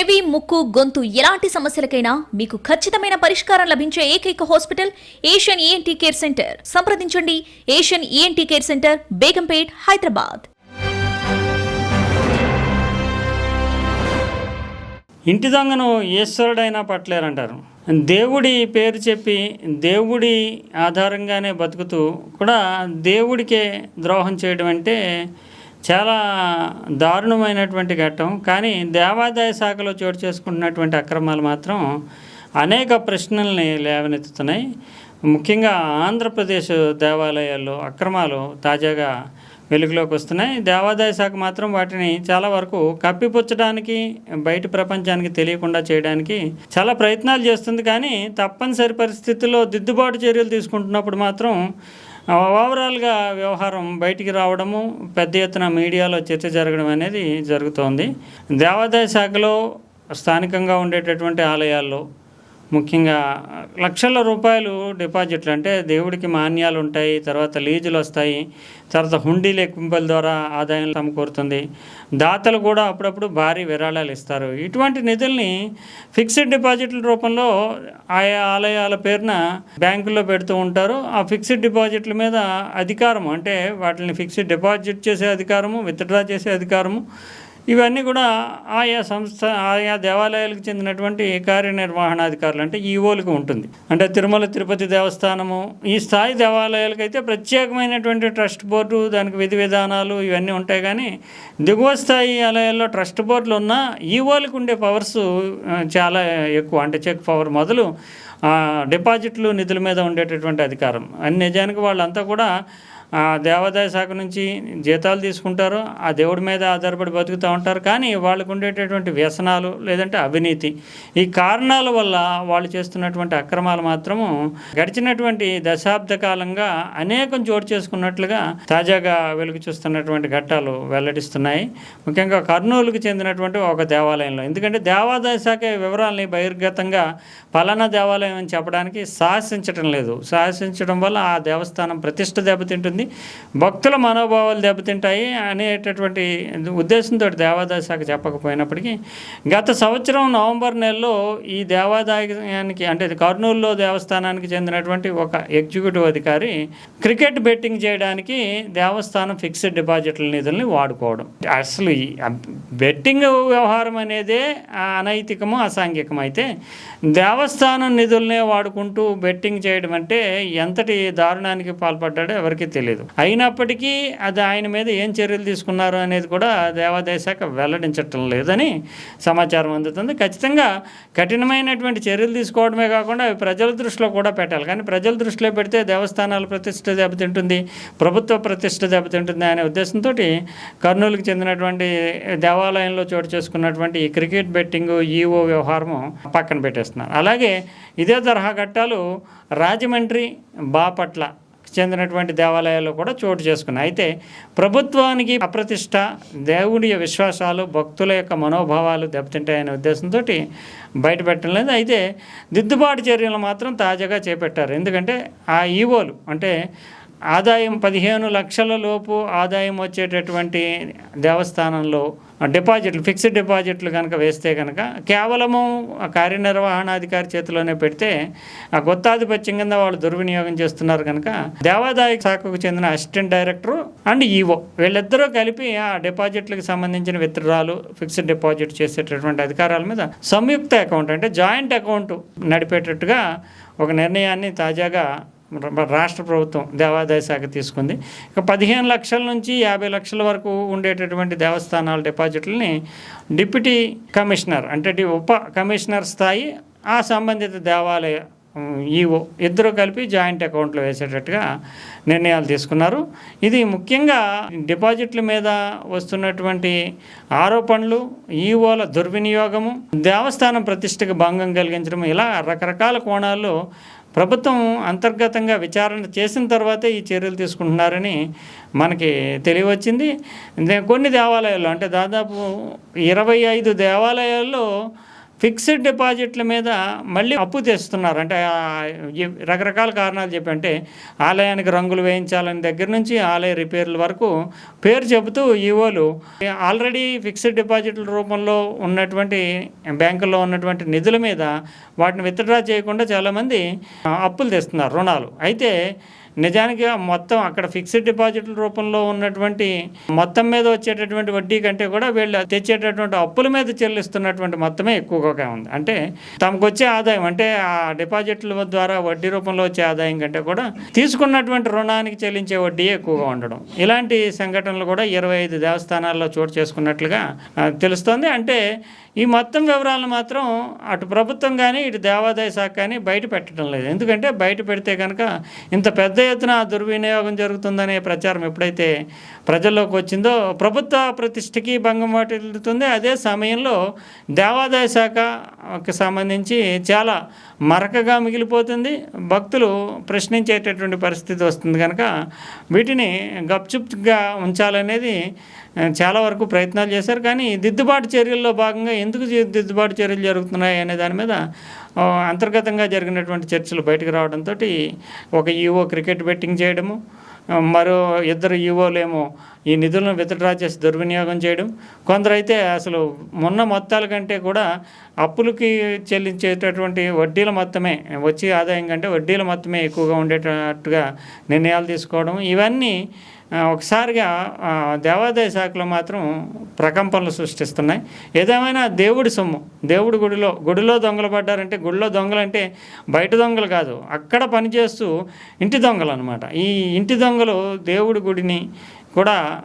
చెవి ముక్కు గొంతు ఎలాంటి సమస్యలకైనా మీకు ఖచ్చితమైన పరిష్కారం లభించే ఏకైక hospital Asian ENT care centre. సంప్రదించండి. Asian ENT care centre Begumpet Hyderabad. ఇంటి దొంగను ఈశ్వరుడైనా పట్టలేరంటారు. దేవుడి పేరు చెప్పి దేవుడి ఆధారంగానే బతుకుతూ కూడా దేవుడికే ద్రోహం చేయడం అంటే చాలా దారుణమైనటువంటి ఘట్టం. కానీ దేవాదాయ శాఖలో చోటు చేసుకుంటున్నటువంటి అక్రమాలు మాత్రం అనేక ప్రశ్నల్ని లేవనెత్తుతున్నాయి. ముఖ్యంగా ఆంధ్రప్రదేశ్ దేవాలయాల్లో అక్రమాలు తాజాగా వెలుగులోకి వస్తున్నాయి. దేవాదాయ శాఖ మాత్రం వాటిని చాలా వరకు కప్పిపుచ్చడానికి బయట ప్రపంచానికి తెలియకుండా చేయడానికి చాలా ప్రయత్నాలు చేస్తుంది. కానీ తప్పనిసరి పరిస్థితుల్లో దిద్దుబాటు చర్యలు తీసుకుంటున్నప్పుడు మాత్రం ఓవరాల్గా వ్యవహారం బయటికి రావడము పెద్ద ఎత్తున మీడియాలో చర్చ జరగడం అనేది జరుగుతోంది. దేవాదాయ శాఖలో స్థానికంగా ఉండేటటువంటి ఆలయాల్లో ముఖ్యంగా లక్షల రూపాయలు డిపాజిట్లు అంటే దేవుడికి మాన్యాలు ఉంటాయి తర్వాత లీజులు వస్తాయి తర్వాత హుండీ లెక్కింపుల ద్వారా ఆదాయం సమకూరుతుంది దాతలు కూడా అప్పుడప్పుడు భారీ విరాళాలు ఇస్తారు. ఇటువంటి నిధుల్ని ఫిక్స్డ్ డిపాజిట్ల రూపంలో ఆయా ఆలయాల పేరున బ్యాంకుల్లో పెడుతూ ఉంటారు. ఆ ఫిక్స్డ్ డిపాజిట్ల మీద అధికారం అంటే వాటిని ఫిక్స్డ్ డిపాజిట్ చేసే అధికారము విత్డ్రా చేసే అధికారము ఇవన్నీ కూడా ఆయా సంస్థ ఆయా దేవాలయాలకు చెందినటువంటి కార్యనిర్వహణాధికారులు అంటే ఈవోలకు ఉంటుంది. అంటే తిరుమల తిరుపతి దేవస్థానము ఈ స్థాయి దేవాలయాలకైతే ప్రత్యేకమైనటువంటి ట్రస్ట్ బోర్డు దానికి విధి విధానాలు ఇవన్నీ ఉంటాయి. కానీ దిగువ స్థాయి ఆలయాల్లో ట్రస్ట్ బోర్డులు ఉన్న ఈవోలకు ఉండే పవర్స్ చాలా ఎక్కువ. అంటే చెక్ పవర్ మొదలు డిపాజిట్లు నిధుల మీద ఉండేటటువంటి అధికారం. అన్ని నిజానికి వాళ్ళంతా కూడా దేవాదాయ శాఖ నుంచి జీతాలు తీసుకుంటారు ఆ దేవుడి మీద ఆధారపడి బతుకుతూ ఉంటారు. కానీ వాళ్ళకు ఉండేటటువంటి వ్యసనాలు లేదంటే అవినీతి ఈ కారణాల వల్ల వాళ్ళు చేస్తున్నటువంటి అక్రమాలు మాత్రము గడిచినటువంటి దశాబ్ద కాలంగా అనేకం చోటు చేసుకున్నట్లుగా తాజాగా వెలుగు చూస్తున్నటువంటి ఘట్టాలు వెల్లడిస్తున్నాయి. ముఖ్యంగా కర్నూలుకు చెందినటువంటి ఒక దేవాలయంలో. ఎందుకంటే దేవాదాయ శాఖ వివరాలని బహిర్గతంగా పలానా దేవాలయం అని చెప్పడానికి సాహసించడం లేదు. సాహసించడం వల్ల ఆ దేవస్థానం ప్రతిష్ట దెబ్బతింటుంది. భక్తుల మనోభావాలు దెబ్బతింటాయి అనేటటువంటి ఉద్దేశంతో దేవాదాయ శాఖ చెప్పకపోయినప్పటికీ గత సంవత్సరం నవంబర్ నెలలో ఈ దేవాదాయానికి అంటే కర్నూలులో దేవస్థానానికి చెందినటువంటి ఒక ఎగ్జిక్యూటివ్ అధికారి క్రికెట్ బెట్టింగ్ చేయడానికి దేవస్థానం ఫిక్స్డ్ డిపాజిట్ల నిధుల్ని వాడుకోవడం. అసలు ఈ బెట్టింగ్ వ్యవహారం అనేదే అనైతికము అసాంఘికం అయితే దేవస్థానం నిధులనే వాడుకుంటూ బెట్టింగ్ చేయడం అంటే ఎంతటి దారుణానికి పాల్పడ్డాడో ఎవరికీ తెలియదు. అయినప్పటికీ అది ఆయన మీద ఏం చర్యలు తీసుకున్నారు అనేది కూడా దేవాదాయ శాఖ వెల్లడించటం లేదని సమాచారం అందుతుంది. ఖచ్చితంగా కఠినమైనటువంటి చర్యలు తీసుకోవడమే కాకుండా అవి ప్రజల దృష్టిలో కూడా పెట్టాలి. కానీ ప్రజల దృష్టిలో పెడితే దేవస్థానాల ప్రతిష్ట దెబ్బతింటుంది ప్రభుత్వ ప్రతిష్ట దెబ్బతింటుంది అనే ఉద్దేశంతో కర్నూలుకి చెందినటువంటి దేవాలయంలో చోటు చేసుకున్నటువంటి ఈ క్రికెట్ బెట్టింగ్ ఈఓ వ్యవహారము పక్కన పెట్టేస్తున్నారు. అలాగే ఇదే తరహా ఘట్టాలు రాజమండ్రి బాపట్ల చెందినటువంటి దేవాలయాల్లో కూడా చోటు చేసుకున్నాయి. అయితే ప్రభుత్వానికి అప్రతిష్ట దేవుడి విశ్వాసాలు భక్తుల యొక్క మనోభావాలు దెబ్బతింటాయనే ఉద్దేశంతో బయటపెట్టడం లేదు. అయితే దిద్దుబాటు చర్యలు మాత్రం తాజాగా చేపట్టారు. ఎందుకంటే ఆ ఈవోలు అంటే ఆదాయం పదిహేను లక్షల లోపు ఆదాయం వచ్చేటటువంటి దేవస్థానంలో డిపాజిట్లు ఫిక్స్డ్ డిపాజిట్లు కనుక వేస్తే కనుక కేవలము ఆ కార్యనిర్వహణాధికారి చేతిలోనే పెడితే ఆ గొత్తాధిపత్యం కింద వాళ్ళు దుర్వినియోగం చేస్తున్నారు కనుక దేవాదాయ శాఖకు చెందిన అసిస్టెంట్ డైరెక్టరు అండ్ ఈవో వీళ్ళిద్దరూ కలిపి ఆ డిపాజిట్లకు సంబంధించిన విత్డ్రాలు ఫిక్స్డ్ డిపాజిట్ చేసేటటువంటి అధికారాల మీద సంయుక్త అకౌంట్ అంటే జాయింట్ అకౌంట్ నడిపేటట్టుగా ఒక నిర్ణయాన్ని తాజాగా రాష్ట్ర ప్రభుత్వం దేవాదాయ శాఖ తీసుకుంది. ఇక పదిహేను లక్షల నుంచి యాభై లక్షల వరకు ఉండేటటువంటి దేవస్థానాల డిపాజిట్లని డిప్యూటీ కమిషనర్ అంటే ఉప కమిషనర్ స్థాయి ఆ సంబంధిత దేవాలయ ఈఓ ఇద్దరు కలిపి జాయింట్ అకౌంట్లో వేసేటట్టుగా నిర్ణయాలు తీసుకున్నారు. ఇది ముఖ్యంగా డిపాజిట్ల మీద వస్తున్నటువంటి ఆరోపణలు ఈఓల దుర్వినియోగము దేవస్థానం ప్రతిష్టకు భంగం కలిగించడం ఇలా రకరకాల కోణాల్లో ప్రభుత్వం అంతర్గతంగా విచారణ చేసిన తర్వాతే ఈ చర్యలు తీసుకుంటున్నారని మనకి తెలియవచ్చింది. కొన్ని దేవాలయాల్లో అంటే దాదాపు ఇరవై ఐదు దేవాలయాల్లో ఫిక్స్డ్ డిపాజిట్ల మీద మళ్ళీ అప్పు తెస్తున్నారు. అంటే రకరకాల కారణాలు చెప్పంటే ఆలయానికి రంగులు వేయించాలని దగ్గర నుంచి ఆలయ రిపేర్ల వరకు పేరు చెబుతూ ఈవోలు. ఆల్రెడీ ఫిక్స్డ్ డిపాజిట్ల రూపంలో ఉన్నటువంటి బ్యాంకుల్లో ఉన్నటువంటి నిధుల మీద వాటిని విత్డ్రా చేయకుండా చాలామంది అప్పులు తెస్తున్నారు రుణాలు. అయితే నిజానికి మొత్తం అక్కడ ఫిక్స్డ్ డిపాజిట్ల రూపంలో ఉన్నటువంటి మొత్తం మీద వచ్చేటటువంటి వడ్డీ కంటే కూడా వీళ్ళు తెచ్చేటటువంటి అప్పుల మీద చెల్లిస్తున్నటువంటి మొత్తమే ఎక్కువగా ఉంది. అంటే తమకు వచ్చే ఆదాయం అంటే ఆ డిపాజిట్ల ద్వారా వడ్డీ రూపంలో వచ్చే ఆదాయం కంటే కూడా తీసుకున్నటువంటి రుణానికి చెల్లించే వడ్డీ ఎక్కువగా ఉండడం. ఇలాంటి సంఘటనలు కూడా ఇరవై ఐదు దేవస్థానాల్లో చోటు చేసుకున్నట్లుగా తెలుస్తోంది. అంటే ఈ మొత్తం వివరాలను మాత్రం అటు ప్రభుత్వం కానీ ఇటు దేవాదాయ శాఖ కానీ బయట పెట్టడం లేదు. ఎందుకంటే బయట పెడితే కనుక ఇంత పెద్ద ఎత్తున దుర్వినియోగం జరుగుతుందనే ప్రచారం ఎప్పుడైతే ప్రజల్లోకి వచ్చిందో ప్రభుత్వ ప్రతిష్టకి భంగం వాటిల్లుతుంది. అదే సమయంలో దేవాదాయ శాఖకి సంబంధించి చాలా మరకగా మిగిలిపోతుంది. భక్తులు ప్రశ్నించేటటువంటి పరిస్థితి వస్తుంది కనుక వీటిని గప్చుప్గా ఉంచాలనేది చాలా వరకు ప్రయత్నాలు చేశారు. కానీ దిద్దుబాటు చర్యల్లో భాగంగా ఎందుకు దిద్దుబాటు చర్యలు జరుగుతున్నాయి అనే దాని మీద అంతర్గతంగా జరిగినటువంటి చర్చలు బయటకు రావడంతో ఒక ఈవో క్రికెట్ బెట్టింగ్ చేయడము మరో ఇద్దరు ఈవోలేమో ఈ నిధులను విత్డ్రా చేసి దుర్వినియోగం చేయడం కొందరైతే అసలు మొన్న మొత్తాల కంటే కూడా అప్పులకి చెల్లించేటటువంటి వడ్డీల మొత్తమే వచ్చే ఆదాయం కంటే వడ్డీల మొత్తమే ఎక్కువగా ఉండేటట్టుగా నిర్ణయాలు తీసుకోవడం ఇవన్నీ ఒకసారిగా దేవాదాయ శాఖలో మాత్రం ప్రకంపనలు సృష్టిస్తున్నాయి. ఏదేమైనా దేవుడి సొమ్ము దేవుడి గుడిలో గుడిలో దొంగలు పడ్డారంటే గుడిలో దొంగలు అంటే బయట దొంగలు కాదు. అక్కడ పనిచేస్తూ ఇంటి దొంగలు అనమాట ఈ ఇంటి దొంగలు దేవుడి గుడిని కూడా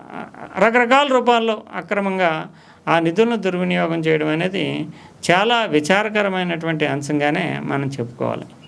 రకరకాల రూపాల్లో అక్రమంగా ఆ నిధులను దుర్వినియోగం చేయడం అనేది చాలా విచారకరమైనటువంటి అంశంగానే మనం చెప్పుకోవాలి.